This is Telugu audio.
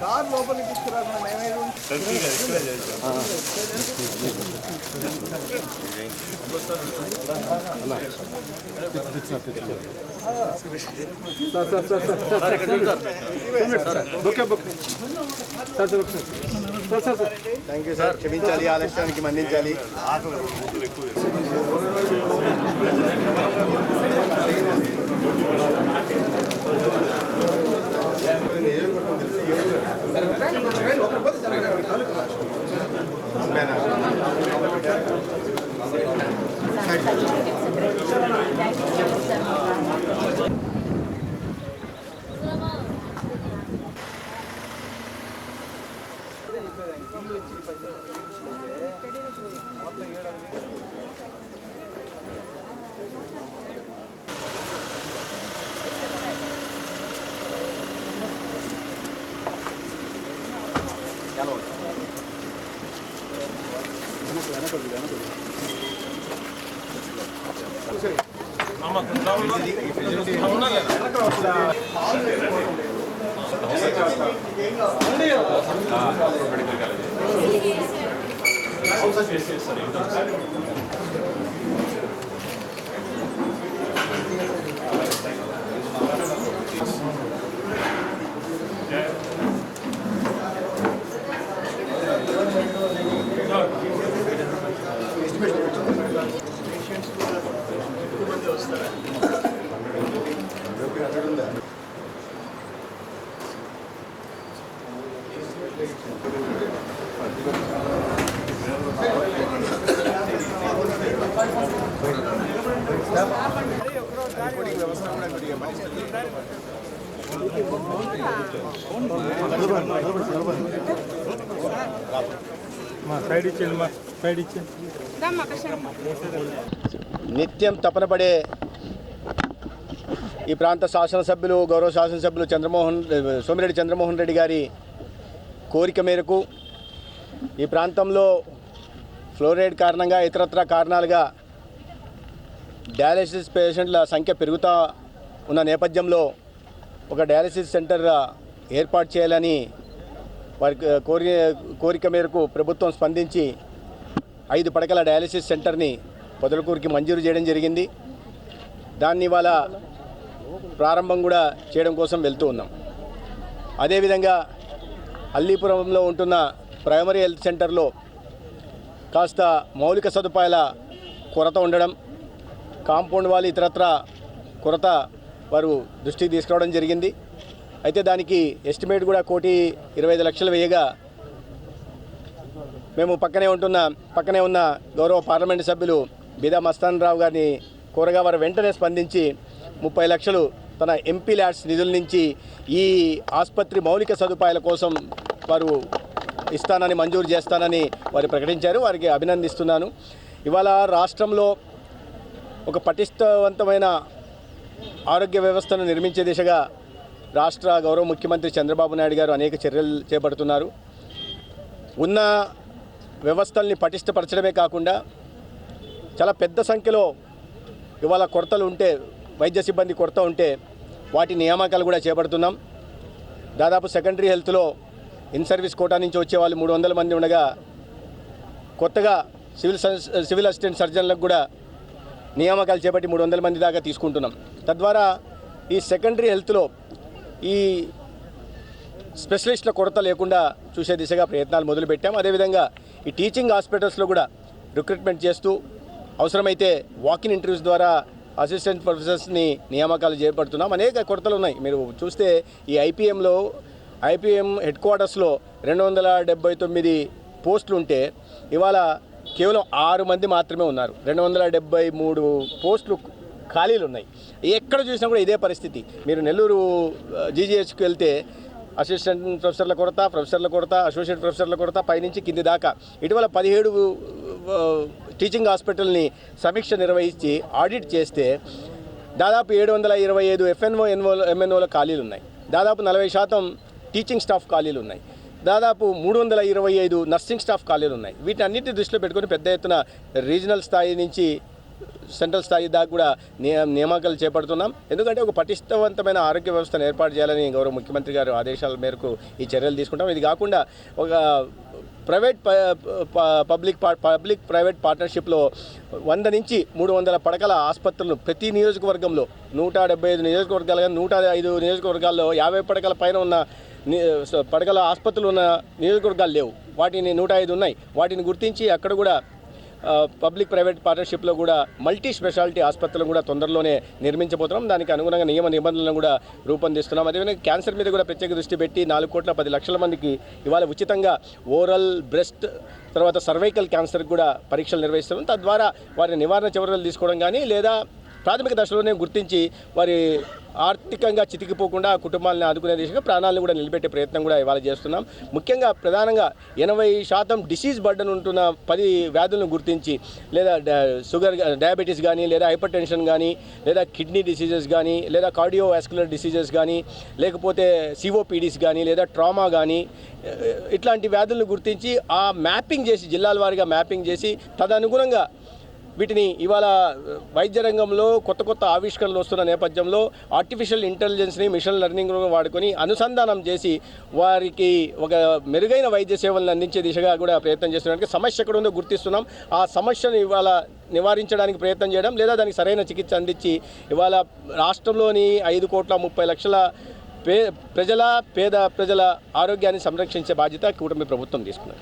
కార్ లోపలికి తీసుకురాకుండా థ్యాంక్ యూ సార్ క్షమించాలి ఆలస్యానికి మన్నించాలి ఎక్కువ ఇచ్చేయండి మా సైడ్ ఇచ్చేయండి నిత్యం తపన పడే ఈ ప్రాంత శాసనసభ్యులు గౌరవ శాసనసభ్యులు చంద్రమోహన్ సోమిరెడ్డి చంద్రమోహన్ రెడ్డి గారి కోరిక మేరకు ఈ ప్రాంతంలో ఫ్లోరైడ్ కారణంగా ఇతరత్ర కారణాలుగా డయాలసిస్ పేషెంట్ల సంఖ్య పెరుగుతూ ఉన్న నేపథ్యంలో ఒక డయాలసిస్ సెంటర్ ఏర్పాటు చేయాలని వారి కోరి కోరిక మేరకు ప్రభుత్వం స్పందించి ఐదు పడకల డయాలసిస్ సెంటర్ని పొదలకూరుకి మంజూరు చేయడం జరిగింది. దాన్ని ఇవాళ ప్రారంభం కూడా చేయడం కోసం వెళ్తూ ఉన్నాం. అదేవిధంగా అల్లీపురంలో ఉంటున్న ప్రైమరీ హెల్త్ సెంటర్లో కాస్త మౌలిక సదుపాయాల కొరత ఉండడం కాంపౌండ్ వాళ్ళు ఇతరత్ర కొరత వారు దృష్టికి తీసుకురావడం జరిగింది. అయితే దానికి ఎస్టిమేట్ కూడా కోటి ఇరవై ఐదు లక్షలు వేయగా మేము పక్కనే ఉంటున్న పక్కనే ఉన్న గౌరవ పార్లమెంటు సభ్యులు బీదా మస్తాన్ రావు గారిని కోరగా వారు వెంటనే స్పందించి ముప్పై లక్షలు తన ఎంపీ ల్యాడ్స్ నిధుల నుంచి ఈ ఆసుపత్రి మౌలిక సదుపాయాల కోసం వారు ఇస్తానని మంజూరు చేస్తానని వారు ప్రకటించారు. వారికి అభినందిస్తున్నాను. ఇవాళ రాష్ట్రంలో ఒక పటిష్టవంతమైన ఆరోగ్య వ్యవస్థను నిర్మించే దిశగా రాష్ట్ర గౌరవ ముఖ్యమంత్రి చంద్రబాబు నాయుడు గారు అనేక చర్యలు చేపడుతున్నారు. ఉన్న వ్యవస్థల్ని పటిష్టపరచడమే కాకుండా చాలా పెద్ద సంఖ్యలో ఇవాళ కొరతలు ఉంటే వైద్య సిబ్బంది కొరత ఉంటే వాటి నియామకాలు కూడా చేపడుతున్నాం. దాదాపు సెకండరీ హెల్త్లో ఇన్ సర్వీస్ కోటా నుంచి వచ్చే వాళ్ళు మూడు వందల మంది ఉండగా కొత్తగా సివిల్ సివిల్ అసిస్టెంట్ సర్జన్లకు కూడా నియామకాలు చేపట్టి మూడు వందల మంది దాకా తీసుకుంటున్నాం. తద్వారా ఈ సెకండరీ హెల్త్లో ఈ స్పెషలిస్టుల కొరత లేకుండా చూసే దిశగా ప్రయత్నాలు మొదలుపెట్టాం. అదేవిధంగా ఈ టీచింగ్ హాస్పిటల్స్లో కూడా రిక్రూట్మెంట్ చేస్తూ అవసరమైతే వాకిన్ ఇంటర్వ్యూస్ ద్వారా అసిస్టెంట్ ప్రొఫెసర్స్ని నియామకాలు చేపడుతున్నాం. అనేక కొరతలు ఉన్నాయి. మీరు చూస్తే ఈ ఐపీఎంలో ఐపీఎం హెడ్ క్వార్టర్స్లో రెండు వందల డెబ్బై తొమ్మిది పోస్టులు ఉంటే ఇవాళ కేవలం ఆరు మంది మాత్రమే ఉన్నారు. రెండు వందల డెబ్బై మూడు పోస్టులు ఖాళీలు ఉన్నాయి ఎక్కడ చూసినా కూడా ఇదే పరిస్థితి. మీరు నెల్లూరు జీజీహెచ్కి వెళ్తే అసిస్టెంట్ ప్రొఫెసర్ల కొరత ప్రొఫెసర్ల కొరత అసోసియేట్ ప్రొఫెసర్ల కొరత పైనుంచి కింది దాకా. ఇటీవల పదిహేడు టీచింగ్ హాస్పిటల్ని సమీక్ష నిర్వహించి ఆడిట్ చేస్తే దాదాపు ఏడు వందల ఇరవై ఐదు ఎఫ్ఎన్ఓ ఎన్ఓ ఎంఎన్ఓల ఖాళీలు ఉన్నాయి. దాదాపు నలభై శాతం టీచింగ్ స్టాఫ్ ఖాళీలు ఉన్నాయి. దాదాపు మూడు వందల ఇరవై ఐదు నర్సింగ్ స్టాఫ్ ఖాళీలు ఉన్నాయి. వీటన్నిటి దృష్టిలో పెట్టుకుని పెద్ద ఎత్తున రీజనల్ స్థాయి నుంచి సెంట్రల్ స్థాయి దాకా కూడా నియ- నియామకాలు చేపడుతున్నాం. ఎందుకంటే ఒక పటిష్టవంతమైన ఆరోగ్య వ్యవస్థను ఏర్పాటు చేయాలని గౌరవ ముఖ్యమంత్రి గారు ఆదేశాల మేరకు ఈ చర్యలు తీసుకుంటాం. ఇది కాకుండా ఒక ప్రైవేట్ ప- ప- పబ్లిక్ పబ్లిక్ ప్రైవేట్ పార్ట్నర్షిప్లో వంద నుంచి మూడు వందల పడకల ఆసుపత్రులను ప్రతి నియోజకవర్గంలో. నూట డెబ్బై ఐదు నియోజకవర్గాలు కానీ నూట ఐదు నియోజకవర్గాల్లో యాభై పడకల పైన ఉన్న ని- పడకల ఆసుపత్రులు ఉన్న నియోజకవర్గాలు లేవు. వాటిని నూట ఐదు ఉన్నాయి. వాటిని గుర్తించి అక్కడ కూడా పబ్లిక్ ప్రైవేట్ పార్ట్నర్షిప్లో కూడా మల్టీ స్పెషాలిటీ ఆసుపత్రులు కూడా తొందరలోనే నిర్మించబోతున్నాం. దానికి అనుగుణంగా నియమ నిబంధనలను కూడా రూపొందిస్తున్నాం. అదేవిధంగా క్యాన్సర్ మీద కూడా ప్రత్యేక దృష్టి పెట్టి నాలుగు కోట్ల పది లక్షల మందికి ఇవాళ ఉచితంగా ఓరల్ బ్రెస్ట్ తర్వాత సర్వైకల్ క్యాన్సర్ కూడా పరీక్షలు నిర్వహిస్తున్నాం. తద్వారా వారి నివారణ చర్యలు తీసుకోవడం కానీ లేదా ప్రాథమిక దశలోనే గుర్తించి వారి ఆర్థికంగా చితికిపోకుండా కుటుంబాలను ఆదుకునే దిశగా ప్రాణాలను కూడా నిలబెట్టే ప్రయత్నం కూడా ఇవాళ చేస్తున్నాం. ముఖ్యంగా ప్రధానంగా ఎనభై శాతం డిసీజ్ బర్డన్ ఉంటున్న పది వ్యాధులను గుర్తించి లేదా షుగర్ డయాబెటీస్ కానీ లేదా హైపర్ టెన్షన్ కానీ లేదా కిడ్నీ డిసీజెస్ కానీ లేదా కార్డియోవాస్కులర్ డిసీజెస్ కానీ లేకపోతే సిఓపిడిస్ కానీ లేదా ట్రామా కానీ ఇట్లాంటి వ్యాధులను గుర్తించి ఆ మ్యాపింగ్ చేసి జిల్లాల వారిగా మ్యాపింగ్ చేసి తదనుగుణంగా వీటిని ఇవాళ వైద్య రంగంలో కొత్త కొత్త ఆవిష్కరణలు వస్తున్న నేపథ్యంలో ఆర్టిఫిషియల్ ఇంటెలిజెన్స్ని మిషన్ లెర్నింగ్ వాడుకొని అనుసంధానం చేసి వారికి ఒక మెరుగైన వైద్య సేవలను అందించే దిశగా కూడా ప్రయత్నం చేస్తున్నాం సమస్య ఎక్కడ ఉందో గుర్తిస్తున్నాం. ఆ సమస్యను ఇవాళ నివారించడానికి ప్రయత్నం చేయడం లేదా దానికి సరైన చికిత్స అందించి ఇవాళ రాష్ట్రంలోని ఐదు కోట్ల ముప్పై లక్షల పే ప్రజల పేద ప్రజల ఆరోగ్యాన్ని సంరక్షించే బాధ్యత కూటమి ప్రభుత్వం తీసుకున్నారు